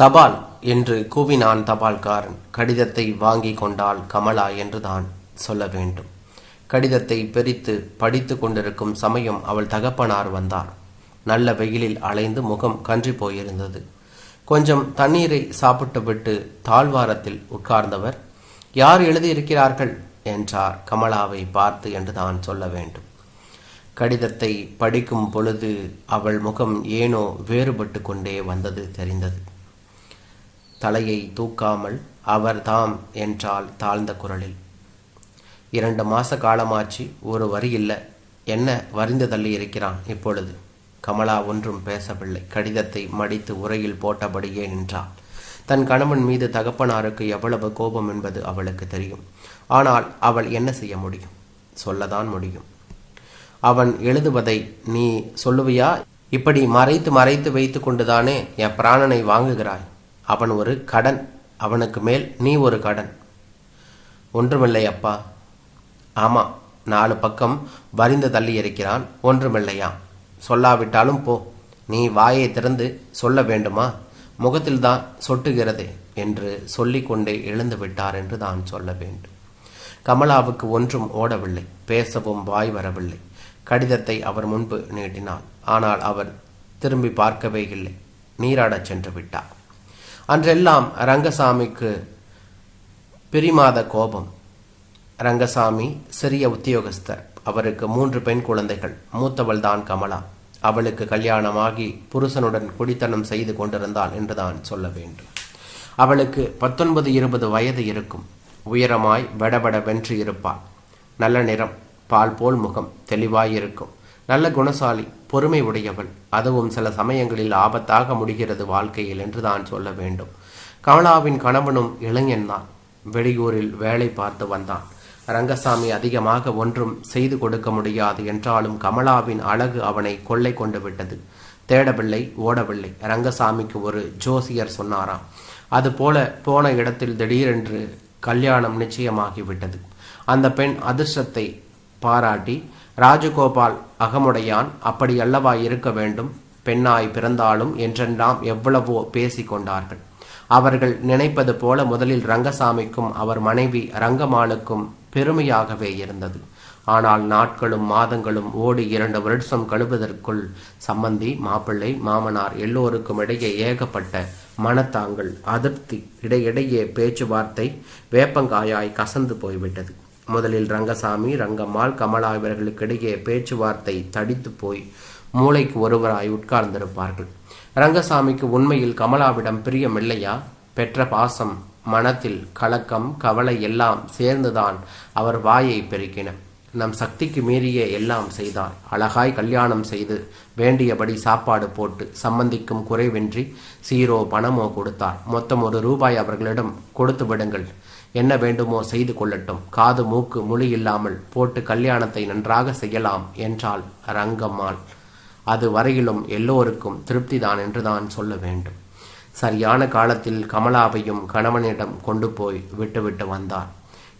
தபால் என்று கூவினான் தபால்காரன். கடிதத்தை வாங்கி கொண்டால் கமலா என்றுதான் சொல்ல வேண்டும். கடிதத்தை பிரித்து படித்து கொண்டிருக்கும் சமயம் அவள் தகப்பனார் வந்தார். நல்ல வெயிலில் அலைந்து முகம் கன்றி போயிருந்தது. கொஞ்சம் தண்ணீரை சாப்பிட்டுவிட்டு தாழ்வாரத்தில் உட்கார்ந்தவர் யார் எழுதியிருக்கிறார்கள்? என்றார் கமலாவை பார்த்து என்று தான் சொல்ல வேண்டும். கடிதத்தை படிக்கும் பொழுது அவள் முகம் ஏனோ வேறுபட்டு கொண்டே வந்தது தெரிந்தது. தலையை தூக்காமல் அவர் தாம் என்றால் தாழ்ந்த குரலில். இரண்டு மாச காலமாச்சு ஒரு வரி இல்லை. என்ன வரிந்து தள்ளி இருக்கிறான் இப்பொழுது? கமலா ஒன்றும் பேசவில்லை. கடிதத்தை மடித்து உரையில் போட்டபடியே நின்றாள். தன் கணவன் மீது தகப்பனாருக்கு எவ்வளவு கோபம் என்பது அவளுக்கு தெரியும். ஆனால் அவள் என்ன செய்ய முடியும்? சொல்லதான் முடியும். அவன் எழுதுவதை நீ சொல்லுவியா? இப்படி மறைத்து மறைத்து வைத்து கொண்டுதானே என் பிராணனை வாங்குகிறாய்? அவன் ஒரு கடன் அவனுக்கு மேல் நீ ஒரு கடன். ஒன்றுமில்லை அப்பா. ஆமாம் நாலு பக்கம் வரிந்து தள்ளி இருக்கிறான் ஒன்றுமில்லையாம் சொல்லாவிட்டாலும் போ. நீ வாயை திறந்து சொல்ல வேண்டுமா? முகத்தில்தான் சொட்டுகிறதே என்று சொல்லிக்கொண்டே எழுந்து விட்டார் என்று தான் சொல்ல வேண்டும். கமலாவுக்கு ஒன்றும் ஓடவில்லை பேசவும் வாய் வரவில்லை. கடிதத்தை அவர் முன்பு நீட்டினார் ஆனால் அவர் திரும்பி பார்க்கவே இல்லை. நீராடச் சென்று விட்டார். அன்றெல்லாம் ரங்கசாமிக்கு பிரிமாத கோபம். ரங்கசாமி சிறிய உத்தியோகஸ்தர். அவருக்கு மூன்று பெண் குழந்தைகள். மூத்தவள் தான் கமலா. அவளுக்கு கல்யாணமாகி புருஷனுடன் குடித்தனம் செய்து கொண்டிருந்தாள் என்றுதான் சொல்ல வேண்டும். அவளுக்கு பத்தொன்பது இருபது வயது இருக்கும். உயரமாய் வெடவெட வென்று இருப்பாள். நல்ல நிறம் பால் போல் முகம் தெளிவாயிருக்கும் நல்ல குணசாலி பொறுமை உடையவள். அதுவும் சில சமயங்களில் ஆபத்தாக முடிகிறது வாழ்க்கையில் என்று தான் சொல்ல வேண்டும். கமலாவின் கணவனும் இளைஞன்தான் வெளியூரில் வேலை பார்த்து வந்தான். ரங்கசாமி அதிகமாக ஒன்றும் செய்து கொடுக்க முடியாது என்றாலும் கமலாவின் அழகு அவனை கொள்ளை கொண்டு விட்டது. தேடவில்லை ஓடவில்லை. ரங்கசாமிக்கு ஒரு ஜோசியர் சொன்னாராம். அதுபோல போன இடத்தில் திடீரென்று கல்யாணம் நிச்சயமாகிவிட்டது. அந்த பெண் அதிர்ஷ்டத்தை பாராட்டி ராஜகோபால் அகமுடையான் அப்படி அல்லவா இருக்க வேண்டும்? பெண்ணாய் பிறந்தாலும் என்றெல்லாம் எவ்வளவோ பேசிக் கொண்டார்கள் அவர்கள் நினைப்பது போல முதலில் ரங்கசாமிக்கும் அவர் மனைவி ரங்கமாளுக்கும் பெருமையாகவே இருந்தது. ஆனால் நாட்களும் மாதங்களும் ஓடி இரண்டு வருஷம் கழுவதற்குள் சம்பந்தி மாப்பிள்ளை மாமனார் எல்லோருக்கும் இடையே ஏகப்பட்ட மனத்தாங்கள் அதிருப்தி இடையிடையே பேச்சுவார்த்தை வேப்பங்காயாய் கசந்து போய்விட்டது. முதலில் ரங்கசாமி ரங்கம்மாள் கமலா இவர்களுக்கிடையே பேச்சுவார்த்தை தடித்து போய் மூளைக்கு ஒருவராய் உட்கார்ந்திருப்பார்கள். ரங்கசாமிக்கு உண்மையில் கமலாவிடம் பிரியமில்லையா பெற்ற பாசம் மனத்தில் கலக்கம் கவலை எல்லாம் சேர்ந்துதான் அவர் வாயை பெருக்கின. நம் சக்திக்கு மீறிய எல்லாம் செய்தார். அழகாய் கல்யாணம் செய்து வேண்டியபடி சாப்பாடு போட்டு சம்பந்திக்கும் குறைவின்றி சீரோ பணமோ கொடுத்தார். மொத்தம் ஒரு ரூபாய் அவர்களிடம் கொடுத்து விடுங்கள். என்ன வேண்டுமோ செய்து கொள்ளட்டும். காது மூக்கு மொழி இல்லாமல் போட்டு கல்யாணத்தை நன்றாக செய்யலாம் என்றால் ரங்கம்மாள். அது வரையிலும் எல்லோருக்கும் திருப்திதான் என்றுதான் சொல்ல வேண்டும். சரியான காலத்தில் கமலாவையும் கணவனிடம் கொண்டு போய் விட்டுவிட்டு வந்தார்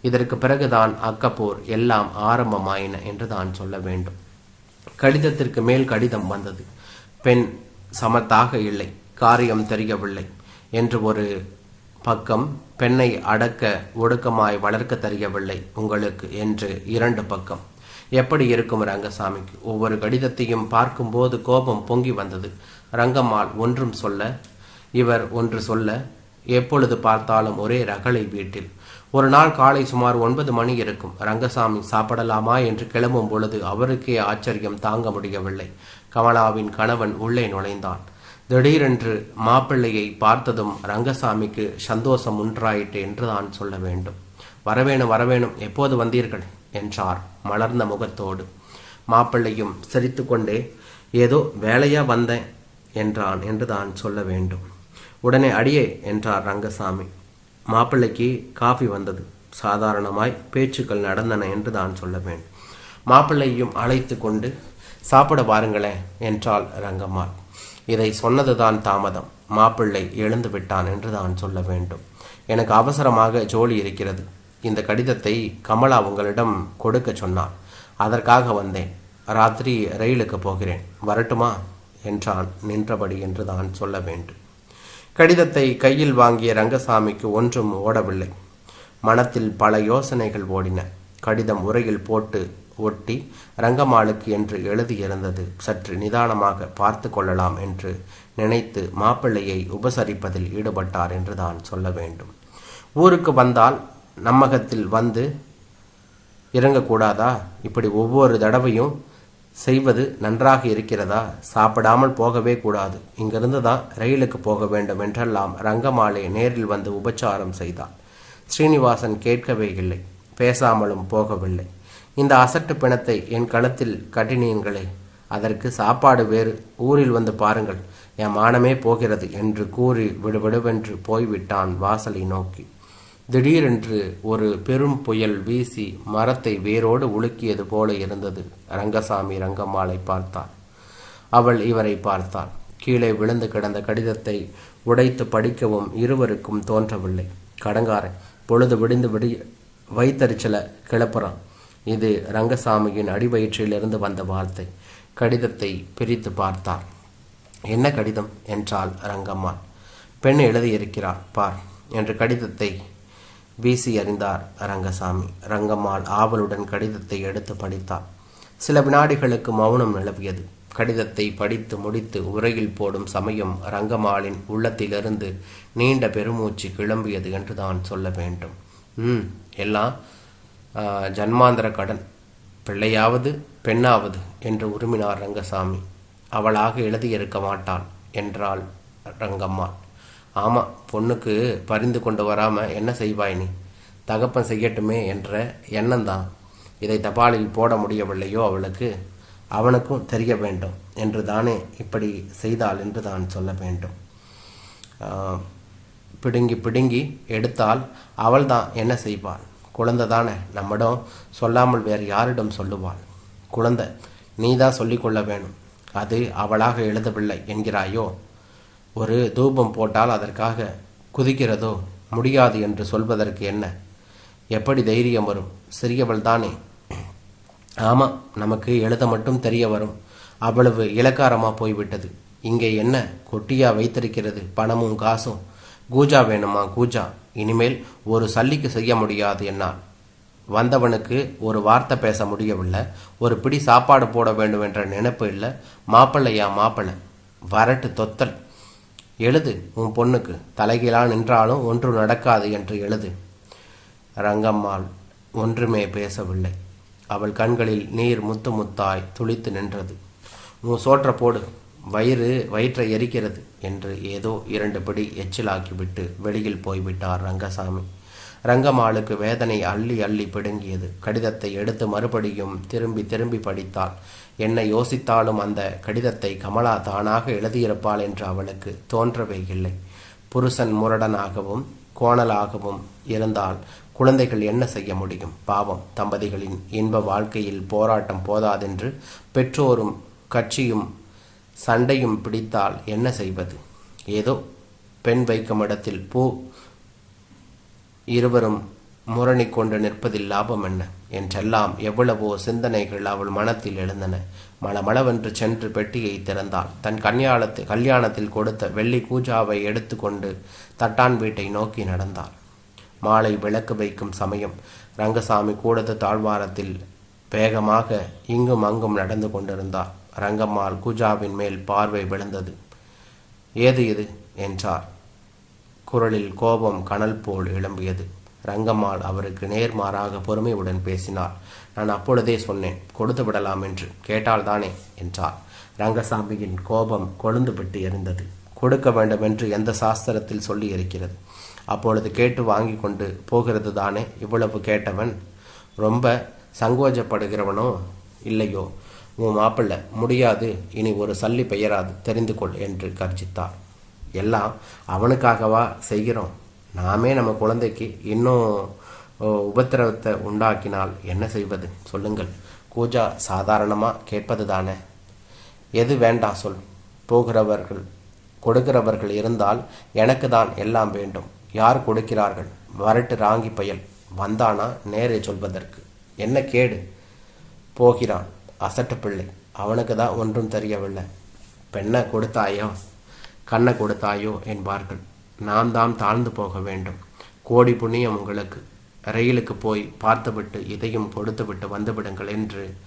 இதற்கு பிறகுதான் அக்கப்போர் எல்லாம் ஆரம்பமாயின என்று தான் சொல்ல வேண்டும். கடிதத்திற்கு மேல் கடிதம் வந்தது. பெண் சமத்தாக இல்லை காரியம் தெரியவில்லை என்று ஒரு பக்கம் பெண்ணை அடக்க ஒடுக்கமாய் வளர்க்க தெரியவில்லை உங்களுக்கு என்று இரண்டு பக்கம். எப்படி இருக்கும் ரங்கசாமிக்கு? ஒவ்வொரு கடிதத்தையும் பார்க்கும்போது கோபம் பொங்கி வந்தது. ரங்கம்மாள் ஒன்றும் சொல்ல இவர் ஒன்று சொல்ல எப்பொழுது பார்த்தாலும் ஒரே ரகளை வீட்டில். ஒரு நாள் காலை சுமார் ஒன்பது மணி இருக்கும். ரங்கசாமி சாப்பிடலாமா என்று கிளம்பும் பொழுது அவருக்கே ஆச்சரியம் தாங்க முடியவில்லை. கமலாவின் கணவன் உள்ளே நுழைந்தான். திடீரென்று மாப்பிள்ளையை பார்த்ததும் ரங்கசாமிக்கு சந்தோஷம் உண்டாயிற்று என்று தான் சொல்ல வேண்டும். வரவேணும் வரவேணும் எப்போது வந்தீர்கள்? என்றார் மலர்ந்த முகத்தோடு. மாப்பிள்ளையும் சிரித்துக்கொண்டே ஏதோ வேலையா வந்தேன் என்றான் என்று தான் சொல்ல வேண்டும். உடனே அடியே என்றார் ரங்கசாமி. மாப்பிள்ளைக்கு காஃபி வந்தது. சாதாரணமாய் பேச்சுக்கள் நடந்தன என்று தான் சொல்ல வேண்டும். மாப்பிள்ளையும் அழைத்து கொண்டு சாப்பிட பாருங்களேன் என்றாள் ரங்கம்மாள். இதை சொன்னதுதான் தாமதம். மாப்பிள்ளை எழுந்து விட்டான் என்று தான் சொல்ல வேண்டும். எனக்கு அவசரமாக ஜோலி இருக்கிறது. இந்த கடிதத்தை கமலா உங்களிடம் கொடுக்க சொன்னார் அதற்காக வந்தேன். ராத்திரி ரயிலுக்கு போகிறேன். வரட்டுமா? என்றான் நின்றபடி என்று தான் சொல்ல வேண்டும். கடிதத்தை கையில் வாங்கிய ரங்கசாமிக்கு ஒன்றும் ஓடவில்லை. மனத்தில் பல யோசனைகள் ஓடின. கடிதம் உரையில் போட்டு ஒட்டி ரங்கம்மாளுக்கு என்று எழுதியிருந்தது சற்று நிதானமாக பார்த்து கொள்ளலாம் என்று நினைத்து மாப்பிள்ளையை உபசரிப்பதில் ஈடுபட்டார் என்று தான் சொல்ல வேண்டும். ஊருக்கு வந்தால் நம்மகத்தில் வந்து இறங்கக்கூடாதா? இப்படி ஒவ்வொரு தடவையும் செய்வது நன்றாக இருக்கிறதா? சாப்பிடாமல் போகவே கூடாது. இங்கிருந்து தான் ரயிலுக்கு போக வேண்டும் என்றெல்லாம் ரங்கமாலை நேரில் வந்து உபச்சாரம் செய்தான் ஸ்ரீனிவாசன் கேட்கவே இல்லை. பேசாமலும் போகவில்லை. இந்த அசட்டு பிணத்தை என் கழுத்தில் கட்டினீங்களே. அதற்கு சாப்பாடு வேறு ஊரில் வந்து பாருங்கள். என் மானமே போகிறது என்று கூறி விடுவிடுவென்று போய்விட்டான் வாசலை நோக்கி. திடீரென்று ஒரு பெரும் புயல் வீசி மரத்தை வேரோடு உலுக்கியது போல இருந்தது. ரங்கசாமி ரங்கம்மாளை பார்த்தாள் அவள் இவரை பார்த்தாள். கீழே விழுந்து கிடந்த கடிதத்தை உடைத்து படிக்கவும் இருவருக்கும் தோன்றவில்லை. கடங்காரன் பொழுது விடிந்து விடி வைத்தறிச்சல கிளப்புறான். இது ரங்கசாமியின் அடிவயிற்றிலிருந்து வந்த வார்த்தை. கடிதத்தை பிரித்து பார்த்தார். என்ன கடிதம்? என்றாள் ரங்கம்மாள். பெண் எழுதியிருக்கிறார் பார் என்று கடிதத்தை வீசி அறிந்தார் ரங்கசாமி. ரங்கம்மாள் ஆவலுடன் கடிதத்தை எடுத்து படித்தார் சில வினாடிகளுக்கு மௌனம் நிலவியது. கடிதத்தை படித்து முடித்து உரையில் போடும் சமயம் ரங்கம்மாளின் உள்ளத்திலிருந்து நீண்ட பெருமூச்சு கிளம்பியது என்று தான் சொல்ல வேண்டும். ம் எல்லாம் ஜன்மாந்திர கடன். பிள்ளையாவது பெண்ணாவது என்று உருமினார் ரங்கசாமி. அவளாக எழுதியிருக்க மாட்டாள் என்றாள் ரங்கம்மாள் ஆமாம் பொண்ணுக்கு பரிந்து கொண்டு வராமல் என்ன செய்வாய் நீ? தகப்பன் செய்யட்டுமே என்ற எண்ணம்தான். இதை தபாலில் போட முடியவில்லையோ அவளுக்கு? அவனுக்கும் தெரிய வேண்டும் என்று தானே இப்படி செய்தாள் என்று தான் சொல்ல வேண்டும். பிடுங்கி பிடுங்கி எடுத்தால் அவள்தான் என்ன செய்வாள்? குழந்தை தானே. நம்மிடம் சொல்லாமல் வேறு யாரிடம் சொல்லுவாள்? குழந்தை நீ தான் சொல்லிக்கொள்ள வேணும். அது அவளாக எழுதவில்லை என்கிறாயோ? ஒரு தூபம் போட்டால் அதற்காக குதிக்கிறதோ முடியாது என்று சொல்வதற்கு என்ன? எப்படி தைரியம் வரும்? சிறியவள் தானே. ஆமாம் நமக்கு எழுத மட்டும் தெரிய வரும். அவ்வளவு இலக்காரமாக போய்விட்டது. இங்கே என்ன? கொட்டியாக வைத்திருக்கிறது பணமும் காசும். கூஜா வேணுமா கூஜா? இனிமேல் ஒரு சல்லிக்கு செய்ய முடியாது என்னால். வந்தவனுக்கு ஒரு வார்த்தை பேச முடியவில்லை ஒரு பிடி சாப்பாடு போட வேண்டும் என்ற நினைப்பு இல்லை. மாப்பிள்ளையா மாப்பிள்ளை? வரட்டு தொத்தல். எழுது உன் பொண்ணுக்கு. தலைகீழா நின்றாலும் ஒன்றும் நடக்காது என்று எழுது. ரங்கம்மாள் ஒன்றுமே பேசவில்லை. அவள் கண்களில் நீர் முத்து முத்தாய் துளித்து நின்றது. உன் சோற்ற போடு. வயிறு வயிற்றை எரிக்கிறது என்று ஏதோ இரண்டு படி எச்சிலாக்கிவிட்டு வெளியில் போய்விட்டார் ரங்கசாமி. ரங்கம்மாளுக்கு வேதனை அள்ளி அள்ளி பிடுங்கியது. கடிதத்தை எடுத்து மறுபடியும் திரும்பி திரும்பி படித்தாள். என்ன யோசித்தாலும் அந்த கடிதத்தை கமலா தானாக எழுதியிருப்பாள் என்று அவளுக்கு தோன்றவே இல்லை. புருஷன் முரடனாகவும் கோணலாகவும் இருந்தால் குழந்தைகள் என்ன செய்ய முடியும்? பாவம் தம்பதிகளின் இன்ப வாழ்க்கையில் போராட்டம் போதாதென்று பெற்றோரும் கட்சியும் சண்டையும் பிடித்தால் என்ன செய்வது? ஏதோ பெண் வைக்கும் இடத்தில் பூ இருவரும் முரணி கொண்டு நிற்பதில் லாபம் என்ன? என்றெல்லாம் எவ்வளவோ சிந்தனைகள் அவள் மனத்தில் எழுந்தன. மளமளவென்று சென்று பெட்டியை திறந்தாள். தன் கல்யாணத்தில் கல்யாணத்தில் கொடுத்த வெள்ளி கூஜாவை எடுத்துக்கொண்டு தட்டான் வீட்டை நோக்கி நடந்தாள். மாலை விளக்கு வைக்கும் சமயம். ரங்கசாமி கூடத்து தாழ்வாரத்தில் வேகமாக இங்கும் அங்கும் நடந்து கொண்டிருந்தார் ரங்கம்மாள் குஜாவின் மேல் பார்வை விழுந்தது. ஏது இது? என்றார். குரலில் கோபம் கனல் போல் எழும்பியது. ரங்கம்மாள் அவருக்கு நேர்மாறாக பொறுமையுடன் பேசினார் நான் அப்பொழுதே சொன்னேன் கொடுத்து விடலாம் என்று. கேட்டால்தானே? என்றார். ரங்கசாமியின் கோபம் கொழுந்து விட்டு எரிந்தது. கொடுக்க வேண்டும் என்று எந்த சாஸ்திரத்தில் சொல்லி இருக்கிறது அப்பொழுது கேட்டு வாங்கி கொண்டு போகிறது தானே? இவ்வளவு கேட்டவன் ரொம்ப சங்கோஜப்படுகிறவனோ இல்லையோ? உன் மாப்பிள்ளை முடியாது இனி ஒரு சல்லி பெயராது தெரிந்து கொள் என்று கர்ஜித்தார். எல்லாம் அவனுக்காகவா செய்கிறோம். நாமே நம்ம குழந்தைக்கு இன்னும் உபத்திரவத்தை உண்டாக்கினால் என்ன செய்வது? சொல்லுங்கள். கூஜா சாதாரணமாக கேட்பது தானே? எது வேண்டாம் சொல். போகிறவர்கள் கொடுக்கிறவர்கள் இருந்தால் எனக்கு தான் எல்லாம் வேண்டும். யார் கொடுக்கிறார்கள்? வரட்டு ராங்கி பயல். வந்தானா? நேரே சொல்வதற்கு. என்ன கேடு? போகிறான். அசட்டு பிள்ளை. அவனுக்கு தான் ஒன்றும் தெரியவில்லை. பெண்ணை கொடுத்தாயோ? கண்ணை கொடுத்தாயோ? என்பார்கள். நாம் தான் தாழ்ந்து போக வேண்டும். கோடி புண்ணியம் உங்களுக்கு. ரயிலுக்கு போய் பார்த்துவிட்டு இதையும் கொடுத்துவிட்டு வந்துவிடுங்கள் என்று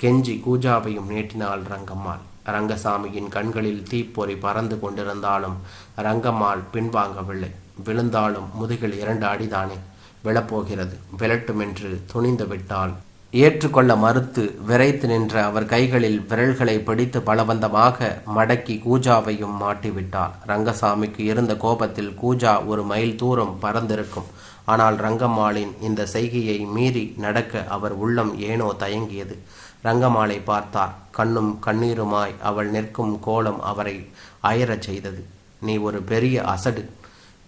கெஞ்சி கூஜாவையும் நீட்டினாள் ரங்கம்மாள். ரங்கசாமியின் கண்களில் தீப்பொறி பறந்து கொண்டிருந்தாலும் ரங்கம்மாள் பின்வாங்கவில்லை. விழுந்தாலும் முதுகில் இரண்டு அடிதானே. விழப்போகிறது. விழட்டும் என்று துணிந்து விட்டாள் ஏற்றுக்கொள்ள மறுத்து விரைத்து நின்ற அவர் கைகளில் விரல்களை பிடித்து பலவந்தமாக மடக்கி கூஜாவையும் மாட்டிவிட்டார். ரங்கசாமிக்கு இருந்த கோபத்தில் கூஜா ஒரு மைல் தூரம் பறந்திருக்கும். ஆனால் ரங்கம்மாளின் இந்த செய்கையை மீறி நடக்க அவர் உள்ளம் ஏனோ தயங்கியது. ரங்கம்மாளை பார்த்தார். கண்ணும் கண்ணீருமாய் அவள் நிற்கும் கோலம் அவரை அயரச் செய்தது. நீ ஒரு பெரிய அசடு.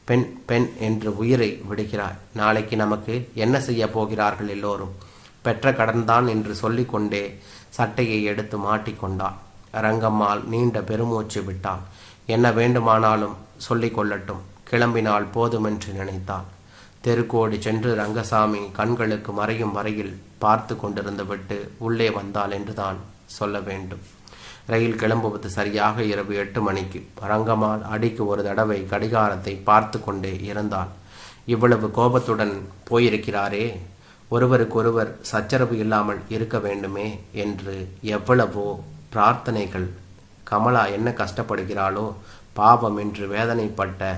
பெண் பெண் என்று உயிரை விடுகிறாய். நாளைக்கு நமக்கு என்ன செய்ய போகிறார்கள் எல்லோரும்? பெற்ற கடன்தான் என்று சொல்லிக்கொண்டே சட்டையை எடுத்து மாட்டிக்கொண்டாள் ரங்கம்மாள் நீண்ட பெருமூச்சு விட்டாள் என்ன வேண்டுமானாலும் சொல்லிக் கொள்ளட்டும். கிளம்பினால் போதுமென்று நினைத்தாள் தெருக்கோடி சென்று ரங்கசாமி கண்களுக்கு மறையும் வரையில் பார்த்து கொண்டிருந்துவிட்டு உள்ளே வந்தாள் என்றுதான் சொல்ல வேண்டும். ரயில் கிளம்புவது சரியாக இரவு எட்டு மணிக்கு. ரங்கம்மாள் அடிக்கு ஒரு தடவை கடிகாரத்தை பார்த்து கொண்டே இருந்தாள். இவ்வளவு கோபத்துடன் போயிருக்கிறாரே. ஒருவருக்கொருவர் சச்சரவு இல்லாமல் இருக்க வேண்டுமே என்று எவ்வளவோ பிரார்த்தனைகள். கமலா என்ன கஷ்டப்படுகிறாளோ பாவம் என்று வேதனைப்பட்ட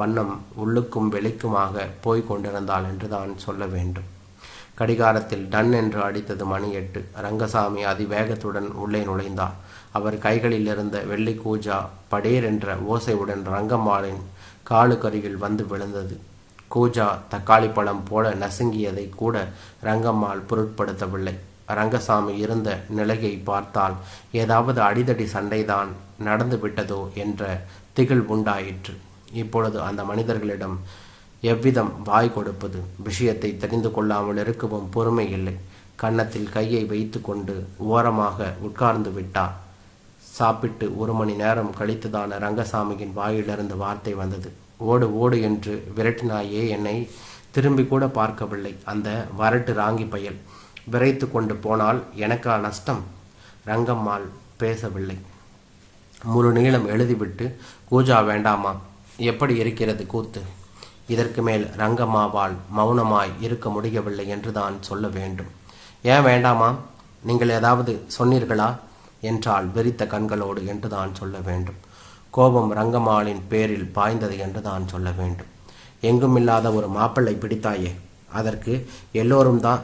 வண்ணம் உள்ளுக்கும் வெளிக்குமாக போய்க் கொண்டிருந்தாள் என்று தான் சொல்ல வேண்டும். கடிகாரத்தில் டன் என்று அடித்தது மணி எட்டு ரங்கசாமி அதிவேகத்துடன் உள்ளே நுழைந்தார். அவர் கைகளில் இருந்த வெள்ளி கூஜா படேர் என்ற ஓசையுடன் ரங்கம்மாளின் காலுக்கருகில் வந்து விழுந்தது. கூஜா தக்காளி பழம் போல நசுங்கியதை கூட ரங்கம்மாள் பொருட்படுத்தவில்லை. ரங்கசாமி இருந்த நிலையை பார்த்தால் ஏதாவது அடிதடி சண்டைதான் நடந்து விட்டதோ என்ற திகில் உண்டாயிற்று. இப்பொழுது அந்த மனிதர்களிடம் எவ்விதம் வாய் கொடுப்பது? விஷயத்தை தெரிந்து கொள்ளாமல் இருக்கவும் பொறுமை இல்லை. கன்னத்தில் கையை வைத்து கொண்டு ஓரமாக உட்கார்ந்து விட்டார். சாப்பிட்டு ஒரு மணி நேரம் கழித்துதான ரங்கசாமியின் வாயிலிருந்து வார்த்தை வந்தது. ஓடு ஓடு என்று விரட்டினாயே என்னை. திரும்பி கூட பார்க்கவில்லை. அந்த வரட்டு ராங்கி பயல். விரைத்து கொண்டு போனால் எனக்கா நஷ்டம்? ரங்கம்மாள் பேசவில்லை. முழு நீளம் எழுதிவிட்டு கூஜா வேண்டாமா? எப்படி இருக்கிறது கூத்து? இதற்கு மேல் ரங்கம்மாவால் மௌனமாய் இருக்க முடியவில்லை என்று தான் சொல்ல வேண்டும். ஏன் வேண்டாமா? நீங்கள் ஏதாவது சொன்னீர்களா? என்றால் வெறித்த கண்களோடு என்று தான் சொல்ல வேண்டும். கோபம் ரங்கம்மாளின் பேரில் பாய்ந்தது என்று தான் சொல்ல வேண்டும். எங்குமில்லாத ஒரு மாப்பிள்ளை பிடித்தாயே அதற்கு எல்லோரும் தான்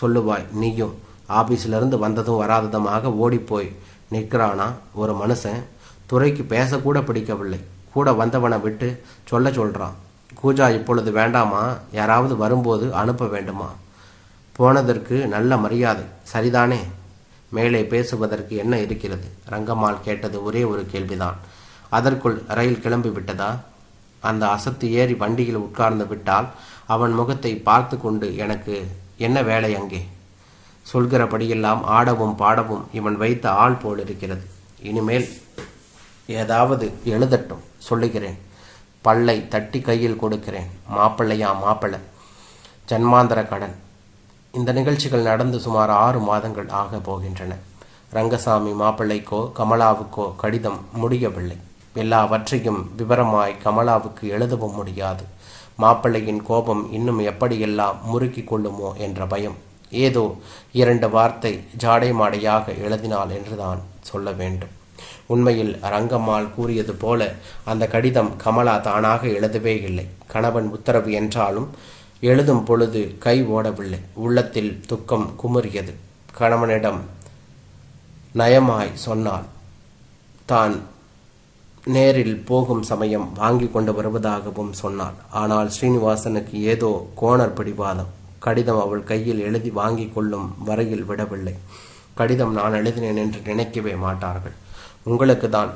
சொல்லுவாய் நீயும் ஆபீஸிலிருந்து வந்ததும் வராததுமாக ஓடிப்போய் நிற்கிறானா? ஒரு மனுஷன் துறைக்கு பேசக்கூட பிடிக்கவில்லை. கூட வந்தவனை விட்டு சொல்ல சொல்கிறான் கூஜா இப்பொழுது வேண்டாமா? யாராவது வரும்போது அனுப்ப வேண்டுமா? போனதற்கு நல்ல மரியாதை. சரிதானே மேலே பேசுவதற்கு என்ன இருக்கிறது? ரங்கம்மாள் கேட்டது ஒரே ஒரு கேள்விதான். அதற்குள் ரயில் கிளம்பி விட்டதா? அந்த அசத்து ஏறி வண்டியில் உட்கார்ந்து விட்டால் அவன் முகத்தை பார்த்து கொண்டு எனக்கு என்ன வேலை அங்கே? சொல்கிறபடியெல்லாம் ஆடவும் பாடவும் இவன் வைத்த ஆள் போல் இருக்கிறது இனிமேல் ஏதாவது எழுதட்டும் சொல்லுகிறேன். பல்லை தட்டி கையில் கொடுக்கிறேன். மாப்பிள்ளையா மாப்பிள்ளை? ஜன்மாந்தர கடன். இந்த நிகழ்ச்சிகள் நடந்து சுமார் ஆறு மாதங்கள் ஆக போகின்றன. ரங்கசாமி மாப்பிள்ளைக்கோ கமலாவுக்கோ கடிதம் முடியவில்லை. எல்லாவற்றையும் விவரமாய் கமலாவுக்கு எழுதவும் முடியாது. மாப்பிள்ளையின் கோபம் இன்னும் எப்படியெல்லாம் முறுக்கி கொள்ளுமோ என்ற பயம். ஏதோ இரண்டு வார்த்தை ஜாடை மாடையாக எழுதினாள் என்றுதான் சொல்ல வேண்டும். உண்மையில் ரங்கம்மாள் கூறியது போல அந்த கடிதம் கமலா தானாக எழுதவே இல்லை. கணவன் உத்தரவு என்றாலும் எழுதும் பொழுது கை ஓடவில்லை. உள்ளத்தில் துக்கம் குமுறியது. கணவனிடம் நயமாய் சொன்னாள் தான் நேரில் போகும் சமயம் வாங்கி கொண்டு வருவதாகவும் சொன்னாள் ஆனால் ஸ்ரீனிவாசனுக்கு ஏதோ கோணர் பிடிவாதம். கடிதம் அவள் கையில் எழுதி வாங்கி கொள்ளும் வரையில் விடவில்லை. கடிதம் நான் எழுதினேன் என்று நினைக்கவே மாட்டார்கள். உங்களுக்கு தான்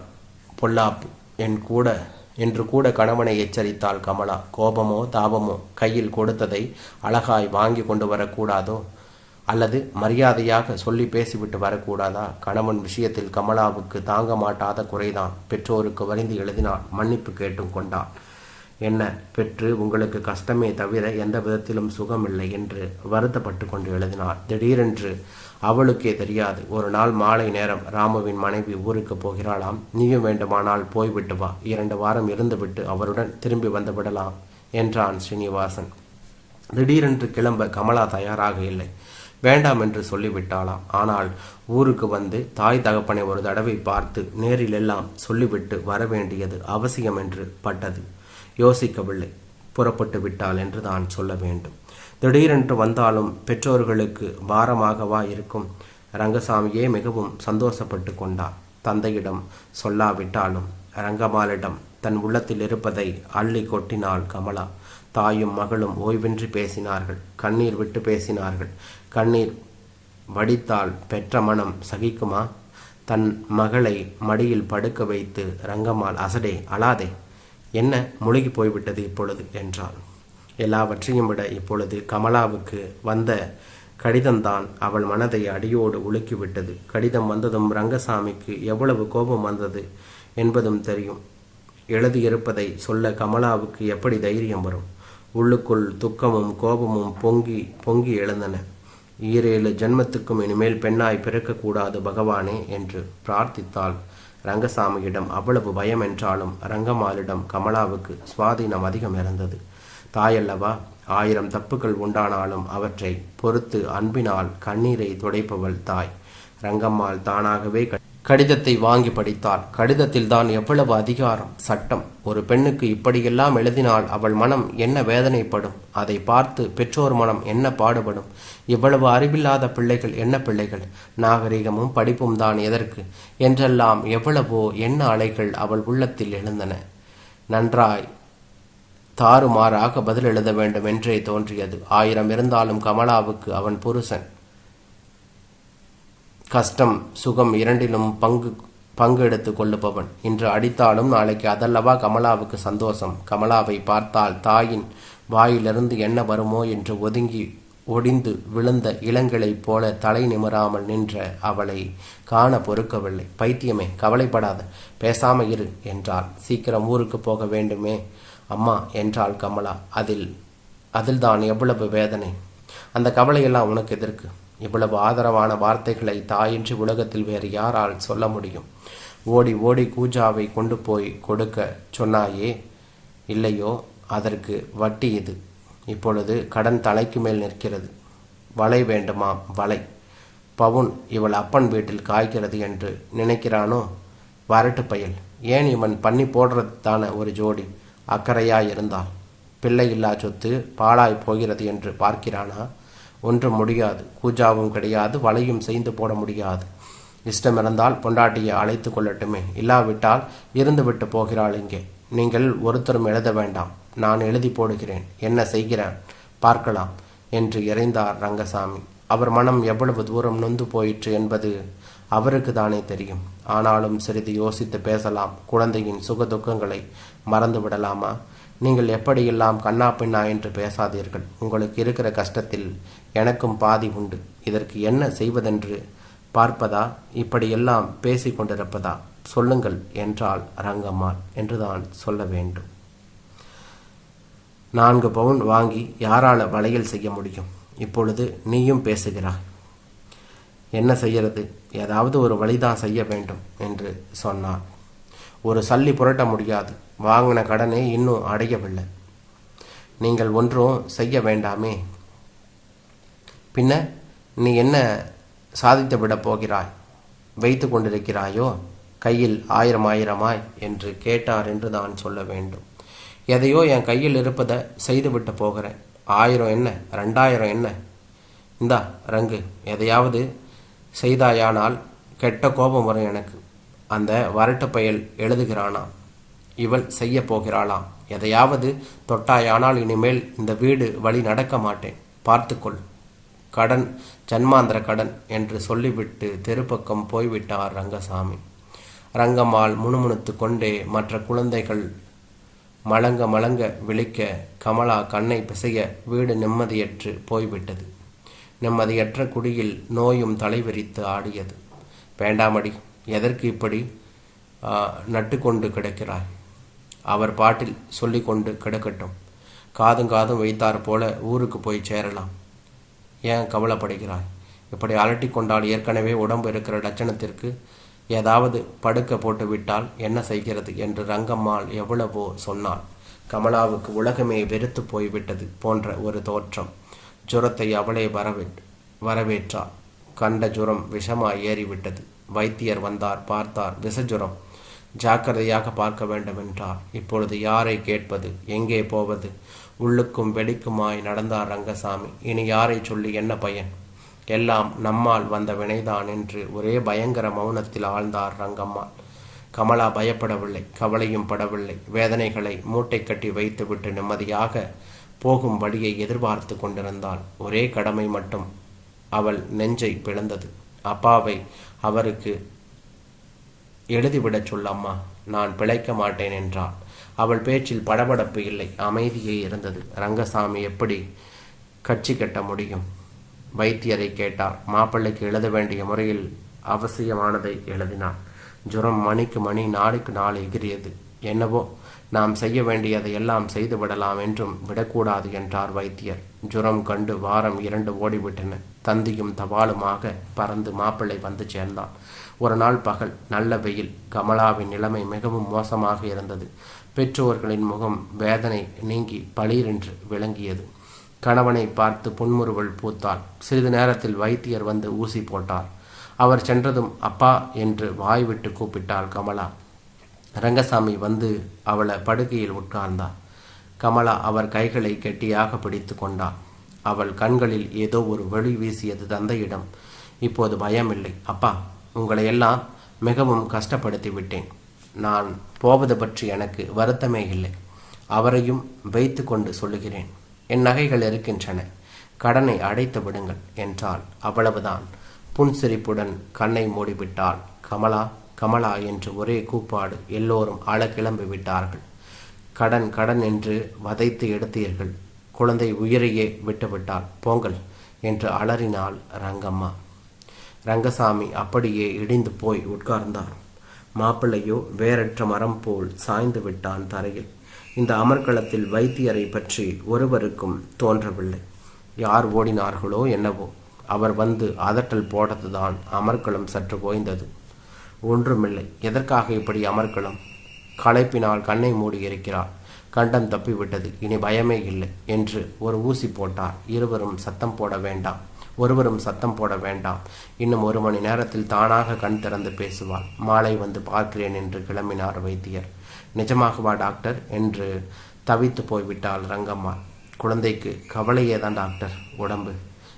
பொல்லாப்பு. என் கூட என்று கூட கணவனை எச்சரித்தாள் கமலா. கோபமோ தாபமோ கையில் கொடுத்ததை அழகாய் வாங்கி கொண்டு வரக்கூடாதோ? அல்லது மரியாதையாக சொல்லி பேசிவிட்டு வரக்கூடாதா? கணவன் விஷயத்தில் கமலாவுக்கு தாங்க மாட்டாத குறைதான். பெற்றோருக்கு வரிந்து எழுதினாள். மன்னிப்பு கேட்டும் கொண்டாள். என்ன? பெற்று உங்களுக்கு கஷ்டமே தவிர எந்த விதத்திலும் சுகமில்லை என்று வருத்தப்பட்டு கொண்டு எழுதினார் திடீரென்று அவளுக்கே தெரியாது. ஒரு நாள் மாலை நேரம் ராமுவின் மனைவி ஊருக்கு போகிறாளாம். நீயும் வேண்டுமானால் போய்விட்டு வா. இரண்டு வாரம் இருந்துவிட்டு அவருடன் திரும்பி வந்து விடலாம் என்றான் ஸ்ரீனிவாசன். திடீரென்று கிளம்ப கமலா தயாராக இல்லை. வேண்டாம் என்று சொல்லிவிட்டாளாம். ஆனால் ஊருக்கு வந்து தாய் தகப்பனை ஒரு தடவை பார்த்து நேரிலெல்லாம் சொல்லிவிட்டு வர வேண்டியது அவசியம் என்று பட்டது. யோசிக்கவில்லை. புறப்பட்டு விட்டாள் என்று தான் சொல்ல வேண்டும். திடீரென்று வந்தாலும் பெற்றோர்களுக்கு பாரமாகவா இருக்கும். ரங்கசாமியே மிகவும் சந்தோஷப்பட்டு கொண்டார். தந்தையிடம் சொல்லாவிட்டாலும் ரங்கமாலிடம் தன் உள்ளத்தில் இருப்பதை அள்ளி கொட்டினாள் கமலா. தாயும் மகளும் ஓய்வின்றி பேசினார்கள். கண்ணீர் விட்டு பேசினார்கள். கண்ணீர் வடித்தால் பெற்ற மனம் சகிக்குமா? தன் மகளை மடியில் படுக்க வைத்து ரங்கம்மாள் அசடே அழாதே. என்ன? முழுகி போய்விட்டது இப்பொழுது என்றாள். எல்லாவற்றையும் விட இப்பொழுது கமலாவுக்கு வந்த கடிதம்தான் அவள் மனதை அடியோடு உலுக்கிவிட்டது. கடிதம் வந்ததும் ரங்கசாமிக்கு எவ்வளவு கோபம் வந்தது என்பதும் தெரியும். எழுதியிருப்பதை சொல்ல கமலாவுக்கு எப்படி தைரியம் வரும்? உள்ளுக்குள் துக்கமும் கோபமும் பொங்கி பொங்கி எழுந்தன. ஈரேழு ஜென்மத்துக்கும் இனிமேல் பெண்ணாய் பிறக்கக்கூடாது பகவானே என்று பிரார்த்தித்தாள். ரங்கசாமியிடம் அவ்வளவு பயம் என்றாலும் ரங்கம்மாளிடம் கமலாவுக்கு சுவாதீனம் அதிகம் இருந்தது. தாயல்லவா ஆயிரம் தப்புகள் உண்டானாலும் அவற்றை பொறுத்து அன்பினால் கண்ணீரை துடைப்பவள் தாய். ரங்கம்மாள் தானாகவே கடிதத்தை வாங்கி படித்தாள். கடிதத்தில் தான் எவ்வளவு அதிகாரம்? சட்டம். ஒரு பெண்ணுக்கு இப்படியெல்லாம் எழுதினால் அவள் மனம் என்ன வேதனைப்படும்? அதை பார்த்து பெற்றோர் மனம் என்ன பாடுபடும்? இவ்வளவு அறிவில்லாத பிள்ளைகள் என்ன பிள்ளைகள்? நாகரிகமும் படிப்பும் தான் எதற்கு? என்றெல்லாம் எவ்வளவோ என்ன அலைகள் அவள் உள்ளத்தில் எழுந்தன. நன்றாய் தாறுமாறாக பதில் எழுத வேண்டும் என்றே தோன்றியது. ஆயிரம் இருந்தாலும் கமலாவுக்கு அவன் புருஷன். கஷ்டம் சுகம் இரண்டிலும் பங்கு பங்கு எடுத்து கொள்ளுபவன். இன்று அடித்தாலும் நாளைக்கு அதல்லவா கமலாவுக்கு சந்தோஷம். கமலாவை பார்த்தால் தாயின் வாயிலிருந்து என்ன வருமோ என்று ஒதுங்கி ஒடிந்து விழுந்த இளங்களைப் போல தலை நிமிராமல் நின்ற அவளை காண பொறுக்கவில்லை. பைத்தியமே கவலைப்படாத பேசாம இரு என்றாள். சீக்கிரம் ஊருக்கு போக வேண்டுமே அம்மா என்றாள் கமலா. அதில் அதில்தான் எவ்வளவு வேதனை. அந்த கவலையெல்லாம் உனக்கு எதிர்க்கு இவ்வளவு ஆதரவான வார்த்தைகளை தாயின்றி உலகத்தில் வேறு யாரால் சொல்ல முடியும்? ஓடி ஓடி கூஜாவை கொண்டு போய் கொடுக்க சொன்னாயே? இல்லையோ அதற்கு வட்டி இது. இப்பொழுது கடன் தலைக்கு மேல் நிற்கிறது. வலை வேண்டுமா வலை. பவுன் இவள் அப்பன் வீட்டில் காய்க்கிறது என்று நினைக்கிறானோ? வரட்டு பயல். ஏன் இவன் பண்ணி போடுறது தானே ஒரு ஜோடி? அக்கறையாக இருந்தால் பிள்ளை இல்லா சொத்து பாழாய் போகிறது என்று பார்க்கிறானா? ஒன்றும் முடியாது. கூஜாவும் கிடையாது வலையும் செய்து போட முடியாது. இஷ்டம் இருந்தால் பொண்டாட்டியை அழைத்து கொள்ளட்டுமே. இல்லாவிட்டால் இருந்துவிட்டு போகிறாள் இங்கே. நீங்கள் ஒருத்தரும் எழுத வேண்டாம். நான் எழுதி போடுகிறேன். என்ன செய்கிறேன்? பார்க்கலாம் என்று இறைந்தார் ரங்கசாமி. அவர் மனம் எவ்வளவு தூரம் நொந்து போயிற்று என்பது அவருக்கு தானே தெரியும். ஆனாலும் சிறிது யோசித்து பேசலாம். குழந்தையின் சுக துக்கங்களை மறந்து விடலாமா நீங்கள் எப்படியெல்லாம் கண்ணா பின்னா என்று பேசாதீர்கள். உங்களுக்கு இருக்கிற கஷ்டத்தில் எனக்கும் பாதி உண்டு. இதற்கு என்ன செய்வதென்று பார்ப்பதா? இப்படியெல்லாம் பேசி கொண்டிருப்பதா? சொல்லுங்கள் என்றால் ரங்கம்மாள் என்றுதான் சொல்ல வேண்டும். நான்கு பவுன் வாங்கி யாரால வளையல் செய்ய முடியும்? இப்பொழுது நீயும் பேசுகிறாய். என்ன செய்யறது? ஏதாவது ஒரு வழிதான் செய்ய வேண்டும் என்று சொன்னார் ஒரு சல்லி புரட்ட முடியாது. வாங்கின கடனை இன்னும் அடையவில்லை. நீங்கள் ஒன்றும் செய்ய வேண்டாமே. பின்ன நீ என்ன சாதித்து விடப் போகிறாய்? வைத்து கொண்டிருக்கிறாயோ? கையில் ஆயிரம் ஆயிரமாய்? என்று கேட்டார் என்று தான் சொல்ல வேண்டும். எதையோ என் கையில் இருப்பதை செய்துவிட்டு போகிறேன். ஆயிரம் என்ன? ரெண்டாயிரம் என்ன? இந்தா ரங்கு. எதையாவது செய்தாயானால் கெட்ட கோபம் வரும் எனக்கு. அந்த வரட்டு பயல் எழுதுகிறானாம் இவள் செய்ய போகிறாளாம். எதையாவது தொட்டாயானால் இனிமேல் இந்த வீடு வழி நடக்க மாட்டேன். பார்த்துக்கொள். கடன் ஜன்மாந்திர கடன் என்று சொல்லிவிட்டு தெருப்பக்கம் போய்விட்டார் ரங்கசாமி. ரங்கம்மாள் முணுமுணுத்து கொண்டே மற்ற குழந்தைகள் மலங்க மலங்க விழிக்க கமலா கண்ணை பிசைய வீடு நிம்மதியற்று போய்விட்டது. நிம்மதியற்ற குடியில் நோயும் தலைவிரித்து ஆடியது. வேண்டாமடி எதற்கு இப்படி நட்டு கொண்டு கிடக்கிறாய்? அவர் பாட்டில் சொல்லிக்கொண்டு கிடக்கட்டும். காதும் காதும் வைத்தார் போல ஊருக்கு போய் சேரலாம். ஏன் கவலைப்படுகிறாய்? இப்படி அலட்டி கொண்டால் ஏற்கனவே உடம்பு இருக்கிற லட்சணத்திற்கு ஏதாவது படுக்க போட்டு விட்டால் என்ன செய்கிறது என்று ரங்கம்மாள் எவ்வளவோ சொன்னாள். கமலாவுக்கு உலகமே வெறுத்து போய்விட்டது போன்ற ஒரு தோற்றம். ஜுரத்தை அவளே வரவே வரவேற்றாள். கண்ட ஜுரம் விஷமாய் ஏறிவிட்டது. வைத்தியர் வந்தார் பார்த்தார் விசஜுரம். ஜாக்கிரதையாக பார்க்க வேண்டும் என்றார் இப்பொழுது யாரை கேட்பது? எங்கே போவது? உள்ளுக்கும் வெடிக்குமாய் நடந்தார் ரங்கசாமி. இனி யாரை சொல்லி என்ன பயன்? எல்லாம் நம்மால் வந்த வினைதான் என்று ஒரே பயங்கர மௌனத்தில் ஆழ்ந்தார் ரங்கம்மாள் கமலா பயப்படவில்லை கவலையும் படவில்லை. வேதனைகளை மூட்டை கட்டி வைத்துவிட்டு நிம்மதியாக போகும் வழியை எதிர்பார்த்து கொண்டிருந்தாள். ஒரே கடமை மட்டும் அவள் நெஞ்சை பிளந்தது. அப்பாவை அவருக்கு எழுதிவிடச் சொல்லம்மா நான் பிழைக்க மாட்டேன் என்றாள். அவள் பேச்சில் படபடப்பு இல்லை. அமைதியே இருந்தது. ரங்கசாமி எப்படி கட்சி கட்ட முடியும்? வைத்தியரை கேட்டார் மாப்பிள்ளைக்கு எழுத வேண்டிய முறையில் அவசியமானதை எழுதினார் ஜுரம் மணிக்கு மணி நாளுக்கு நாள் எகிரியது என்னவோ நாம் செய்ய வேண்டியதை எல்லாம் செய்து விடலாம் என்றும் விடக்கூடாது என்றார் வைத்தியர். ஜுரம் கண்டு வாரம் இரண்டு ஓடிவிட்டன. தந்தியும் தபாலுமாக பறந்து மாப்பிள்ளை வந்து சேர்ந்தான். ஒரு நாள் பகல் நல்ல வெயில். கமலாவின் நிலைமை மிகவும் மோசமாக இருந்தது. பெற்றோர்களின் முகம் வேதனை நீங்கி பளீரென்று விளங்கியது. கணவனை பார்த்து புன்முறுவல் பூத்தாள். சிறிது நேரத்தில் வைத்தியர் வந்து ஊசி போட்டார். அவர் சென்றதும் அப்பா என்று வாய் விட்டு கூப்பிட்டாள் கமலா. ரங்கசாமி வந்து அவளை படுக்கையில் உட்கார்ந்தார் கமலா அவர் கைகளை கெட்டியாக பிடித்து கொண்டாள் அவள் கண்களில் ஏதோ ஒரு வெளி வீசியது தந்தையிடம். இப்போது பயமில்லை. அப்பா உங்களை எல்லாம் மிகவும் கஷ்டப்படுத்தி விட்டேன். நான் போவது பற்றி எனக்கு வருத்தமே இல்லை. அவரையும் வைத்து கொண்டு சொல்லுகிறேன். என் நகைகள் இருக்கின்றன. கடனை அடைத்து விடுங்கள் என்றால் அவ்வளவுதான். புன்சிரிப்புடன் கண்ணை மூடிவிட்டாள் கமலா. கமலா என்று ஒரே கூப்பாடு எல்லோரும் அழ கிளம்பி விட்டார்கள் கடன் கடன் என்று வதைத்து எடுத்தீர்கள். குழந்தை உயிரையே விட்டுவிட்டால் போங்கள் என்று அலறினாள் ரங்கம்மா. ரங்கசாமி அப்படியே இடிந்து போய் உட்கார்ந்தார். மாப்பிள்ளையோ வேறற்ற மரம் போல் சாய்ந்து விட்டான் தரையில். இந்த அமர்க்களத்தில் வைத்தியரை பற்றி ஒருவருக்கும் தோன்றவில்லை. யார் ஓடினார்களோ என்னவோ. அவர் வந்து அதட்டல் போட்டதுதான் அமர்க்களம் சற்று ஓய்ந்தது. ஒன்றுமில்லை. எதற்காக இப்படி அமர்க்களம்? களைப்பினால் கண்ணை மூடி இருக்கிறார் கண்டம் தப்பிவிட்டது. இனி பயமே இல்லை என்று ஒரு ஊசி போட்டார். இருவரும் சத்தம் போட வேண்டாம். ஒருவரும் சத்தம் போட வேண்டாம். இன்னும் ஒரு மணி நேரத்தில் தானாக கண் திறந்து பேசுவாள். மாலை வந்து பார்க்கிறேன் என்று கிளம்பினார் வைத்தியர். நிஜமாகவா டாக்டர்? என்று தவித்து போய்விட்டாள் ரங்கம்மா. குழந்தைக்கு கவலையே தான் டாக்டர். உடம்பு.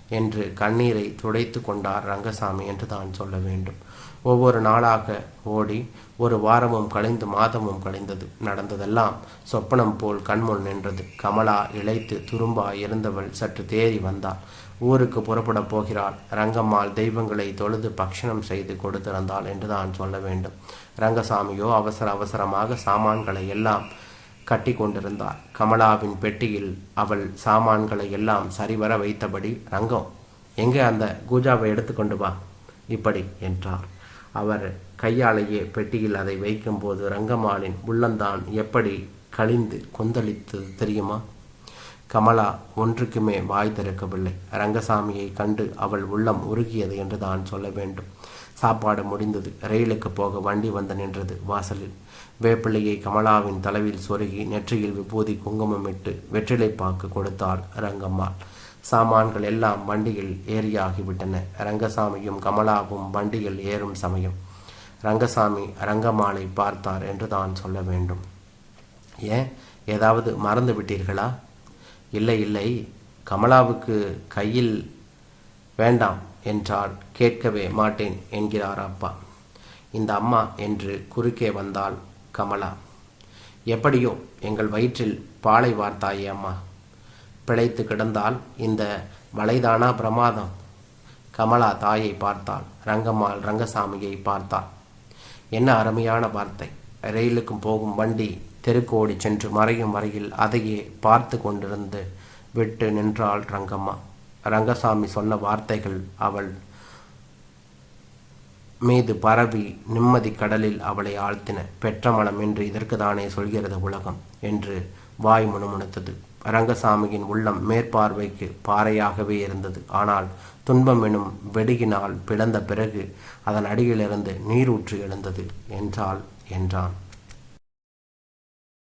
என்று கண்ணீரை துடைத்து கொண்டார் ரங்கசாமி என்று தான் சொல்ல வேண்டும். ஒவ்வொரு நாளாக ஓடி ஒரு வாரமும் கழிந்து மாதமும் கழிந்தது. நடந்ததெல்லாம் சொப்பனம் போல் கண்முன் நின்றது. கமலா இழைத்து துரும்பா இருந்தவள் சற்று தேறி வந்தாள். ஊருக்கு புறப்படப் போகிறாள். ரங்கம்மாள் தெய்வங்களை தொழுது பக்ஷணம் செய்து கொடுத்திருந்தாள் என்றுதான் சொல்ல வேண்டும். ரங்கசாமியோ அவசர அவசரமாக சாமான்களை எல்லாம் கட்டி கொண்டிருந்தார். கமலாவின் பெட்டியில் அவள் சாமான்களை எல்லாம் சரிவர வைத்தபடி ரங்கம் எங்கே அந்த கூஜாவை எடுத்துக்கொண்டு வா இப்படி என்றார். அவர் கையாலேயே பெட்டியில் அதை வைக்கும்போது ரங்கம்மாளின் உள்ளந்தான் எப்படி கழிந்து கொந்தளித்தது தெரியுமா? கமலா ஒன்றுக்குமே வாய் திறக்கவில்லை. ரங்கசாமியை கண்டு அவள் உள்ளம் உருகியது என்று தான் சொல்ல வேண்டும். சாப்பாடு முடிந்தது. ரயிலுக்கு போக வண்டி வந்து நின்றது வாசலில். வேப்பிள்ளையை கமலாவின் தலைவில் சொருகி நெற்றியில் விபூதி குங்குமமிட்டு வெற்றிலைப்பாக்கு கொடுத்தாள் ரங்கம்மாள். சாமான்கள் எல்லாம் வண்டியில் ஏறியாகிவிட்டன. ரங்கசாமியும் கமலாவும் வண்டியில் ஏறும் சமயம். ரங்கசாமி ரங்கம்மாளை பார்த்தார் என்று தான் சொல்ல வேண்டும். ஏன்? ஏதாவது மறந்து விட்டீர்களா? இல்லை இல்லை. கமலாவுக்கு கையில் வேண்டாம் என்றால் கேட்கவே மாட்டேன் என்கிறார் அப்பா. இந்த அம்மா என்று குறுக்கே வந்தாள் கமலா. எப்படியோ எங்கள் வயிற்றில் பாலை வார்த்தாயே அம்மா. பிழைத்து கிடந்தால் இந்த மலைதானா பிரமாதம். கமலா தாயை பார்த்தாள். ரங்கம்மாள் ரங்கசாமியை பார்த்தாள். என்ன அருமையான வார்த்தை. ரயிலுக்கும் போகும் வண்டி தெருக்கோடி சென்று மறையும் வரையில் அதையே பார்த்து கொண்டிருந்து விட்டு நின்றாள் ரங்கம்மா. ரங்கசாமி சொன்ன வார்த்தைகள் அவள் மீது பரவி நிம்மதி கடலில் அவளை ஆழ்த்தின. பெற்ற மனம் என்று இதற்கு தானே சொல்கிறது உலகம் என்று வாய் முணுமுணுத்தது. ரங்கசாமியின் உள்ளம் மேற்பார்வைக்கு பாறையாகவே இருந்தது. ஆனால் துன்பம் எனும் வெடியினால் பிளந்த பிறகு அதன் அடியிலிருந்து நீரூற்று எழுந்தது என்றால் என்றான்.